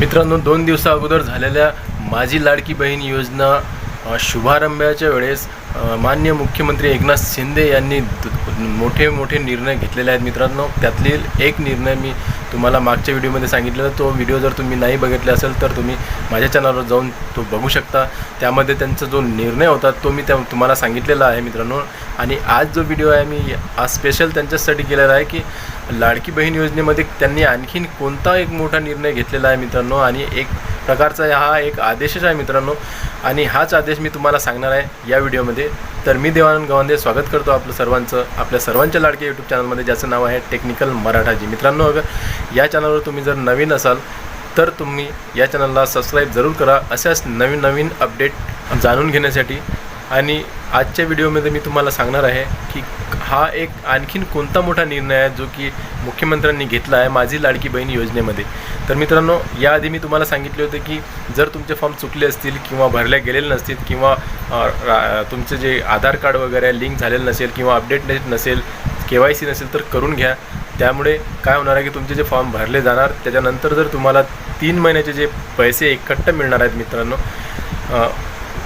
मित्रांनो दोन दिवसा अगोदर झालेल्या माझी लाडकी बहीण योजना शुभारंभाच्या वेळेस मान्य मुख्यमंत्री एकनाथ शिंदे यांनी मोठे मोठे निर्णय घेतलेले आहेत मित्रांनो. त्यातील एक निर्णय मी तुम्हाला मागच्या व्हिडिओमध्ये सांगितलेला तो व्हिडिओ जर तुम्ही नाही बघितला असेल तर तुम्ही माझ्या चॅनलवर जाऊन तो बघू शकता. त्यामध्ये त्यांचा जो निर्णय होता तो मी त्या तुम्हाला सांगितलेला आहे मित्रांनो. आणि आज जो व्हिडिओ आहे मी आज स्पेशल त्यांच्यासाठी केलेला आहे की लाडकी बहीण योजनेमध्ये त्यांनी आणखीन कोणता एक मोठा निर्णय घेतलेला आहे मित्रांनो. आणि एक प्रकारचा हा एक आदेशच आहे मित्रांनो. आणि हाच आदेश मी तुम्हाला सांगणार आहे या व्हिडिओमध्ये. तर मी देवानंद गवांदे स्वागत करतो आपलं सर्वांचं आपल्या सर्वांच्या लाडक्या यूट्यूब चॅनलमध्ये ज्याचं नाव आहे टेक्निकल मराठाजी. मित्रांनो अगर या चॅनलवर तुम्ही जर नवीन असाल तर तुम्ही या चॅनलला सबस्क्राईब जरूर करा. अशाच नवीन नवीन अपडेट जाणून घेण्यासाठी. आणि आजच्या व्हिडिओमध्ये मी तुम्हाला सांगणार आहे की हा एक आणखीन कोणता मोठा निर्णय आहे जो की मुख्यमंत्र्यांनी घेतला आहे माझी लाडकी बहीण योजनेमध्ये? तर मित्रांनो याआधी मी तुम्हाला सांगितले होते की जर तुमचे फॉर्म चुकले असतील किंवा भरले गेलेले नसतील किंवा रा- तुमचे जे आधार कार्ड वगैरे लिंक झालेलं नसेल किंवा अपडेट नसेल के वाय सी नसेल तर करून घ्या. त्यामुळे काय होणार आहे की तुमचे जे फॉर्म भरले जाणार त्याच्यानंतर जर तुम्हाला तीन महिन्याचे जे पैसे एकट्ट मिळणार आहेत मित्रांनो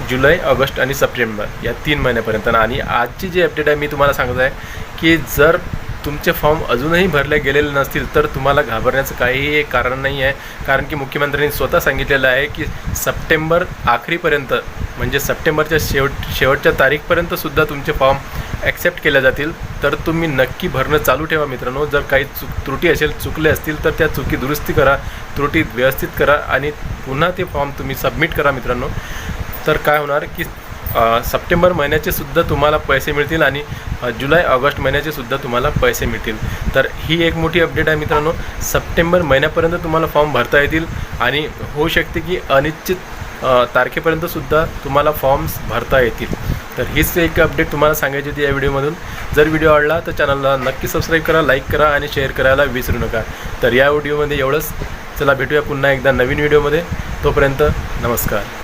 जुलै ऑगस्ट आणि सप्टेंबर या तीन महिन्यापर्यंत. आणि आजची जी अपडेट आहे मी तुम्हाला सांगत आहे की जर तुमचे फॉर्म अजूनही भरले गेलेले नसतील तर तुम्हाला घाबरण्याचं काहीही एक कारण नाही आहे. कारण की मुख्यमंत्र्यांनी स्वतः सांगितलेलं आहे की सप्टेंबर आखरीपर्यंत म्हणजे सप्टेंबरच्या शेवट शेवटच्या तारीखपर्यंत सुद्धा तुमचे फॉर्म ॲक्सेप्ट केले जातील. तर तुम्ही नक्की भरणं चालू ठेवा मित्रांनो. जर काही चुक त्रुटी असेल चुकले असतील तर त्या चुकी दुरुस्ती करा त्रुटी व्यवस्थित करा आणि पुन्हा ते फॉर्म तुम्ही सबमिट करा मित्रांनो. तर काय होणार की सप्टेंबर महिन्याचे सुद्धा तुम्हाला पैसे मिळतील आणि जुलै ऑगस्ट महिन्याचे सुद्धा तुम्हाला पैसे मिळतील. तर ही एक मोठी अपडेट आहे मित्रांनो. सप्टेंबर महिन्यापर्यंत तुम्हाला फॉर्म भरता येतील आणि होऊ शकते की अनिश्चित तारखेपर्यंत सुद्धा तुम्हाला फॉर्म्स भरता येतील. तर हीच एक अपडेट तुम्हाला सांगायची होती या व्हिडिओमधून. जर व्हिडिओ आवडला तर चॅनलला नक्की सबस्क्राईब करा लाईक करा आणि शेअर करायला विसरू नका. तर या व्हिडिओमध्ये एवढंच. चला भेटूया पुन्हा एकदा नवीन व्हिडिओमध्ये. तोपर्यंत नमस्कार.